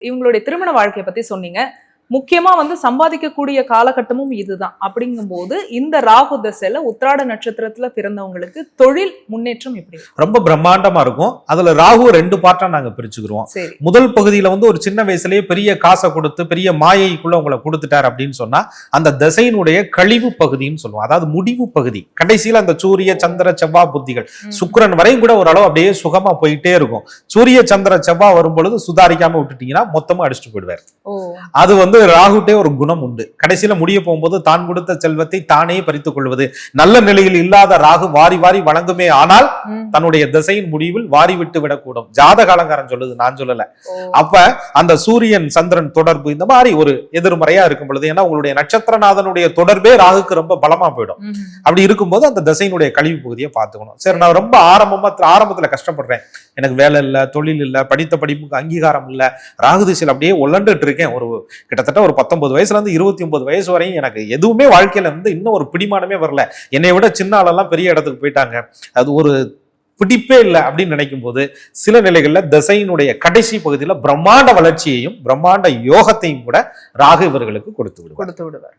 இவங்களுடைய திருமண வாழ்க்கையை பத்தி சொன்னீங்க. முக்கியமா வந்து சம்பாதிக்கக்கூடிய காலகட்டமும் இதுதான். அப்படிங்கும்போது இந்த ராகு தசையில உத்திராட நட்சத்திரத்துல பிறந்தவங்களுக்கு தொழில் முன்னேற்றம் எப்படி? ரொம்ப பிரம்மாண்டமா இருக்கும். அதுல ராகு ரெண்டு பார்ட்டா நாங்க பிரிச்சுக்கிறோம் முதல் பகுதியில வந்து ஒரு சின்ன வயசுலயே பெரிய காசை கொடுத்து பெரிய மாயைக்குள்ள உங்களை கொடுத்துட்டார் அப்படின்னு சொன்னா அந்த திசையினுடைய கழிவு பகுதின்னு சொல்லுவோம். அதாவது முடிவு பகுதி. கடைசியில அந்த சூரிய சந்திர செவ்வாய் புத்திகள். சுக்கிரன் வரையும் கூட ஓரளவு அப்படியே சுகமா போயிட்டே இருக்கும். சூரிய சந்திர செவ்வாய் வரும் பொழுது சுதாரிக்காம விட்டுட்டீங்கன்னா மொத்தமா அடிச்சுட்டு போயிடுவார். அது வந்து ராகுட்டே ஒரு குணம் உண்டு. கடைசியில முடிய போகும்போது தான் கொடுத்த செல்வத்தை தானே பறித்துக் கொள்வது. நல்ல நிலையில் இல்லாத ராகு வாரி வாரி வழங்குமே ஆனால் தன்னுடைய திசையின் முடிவில் வாரி விட்டு விடக்கூடும். ஜாதக அலங்காரம் சொல்லுது நான் சொல்லல. அப்ப அந்த சூரியன் சந்திரன் தொடர்பு இந்த மாதிரி ஒரு எதிர்மறையா இருக்கும் பொழுது ஏன்னா உங்களுடைய நட்சத்திரநாதனுடைய தொடர்பே ராகுக்கு ரொம்ப பலமா போயிடும். அப்படி இருக்கும்போது அந்த திசையினுடைய கழிவு பகுதியை பார்த்துக்கணும். சரி நான் ரொம்ப ஆரம்பமா ஆரம்பத்துல கஷ்டப்படுறேன். எனக்கு வேலை இல்ல தொழில் இல்ல படித்த படிப்புக்கு அங்கீகாரம் இல்ல. ராகு திசையில் அப்படியே உழண்டுட்டு இருக்கேன். ஒரு கிட்டத்தட்ட ஒரு பத்தொன்பது வயசுல இருந்து இருபத்தி ஒன்பது வயசு வரையும் எனக்கு எதுவுமே வாழ்க்கையில வந்து இன்னும் ஒரு பிடிமானமே வரல. என்னை விட சின்ன ஆளெல்லாம் பெரிய இடத்துக்கு போயிட்டாங்க. அது ஒரு பிடிப்பே இல்லை அப்படின்னு நினைக்கும் போது சில நிலைகளில் திசையினுடைய கடைசி பகுதியில் பிரம்மாண்ட வளர்ச்சியையும் பிரம்மாண்ட யோகத்தையும் கூட ராகு இவர்களுக்கு கொடுத்து விடுவார். கொடுத்து விடுவார்.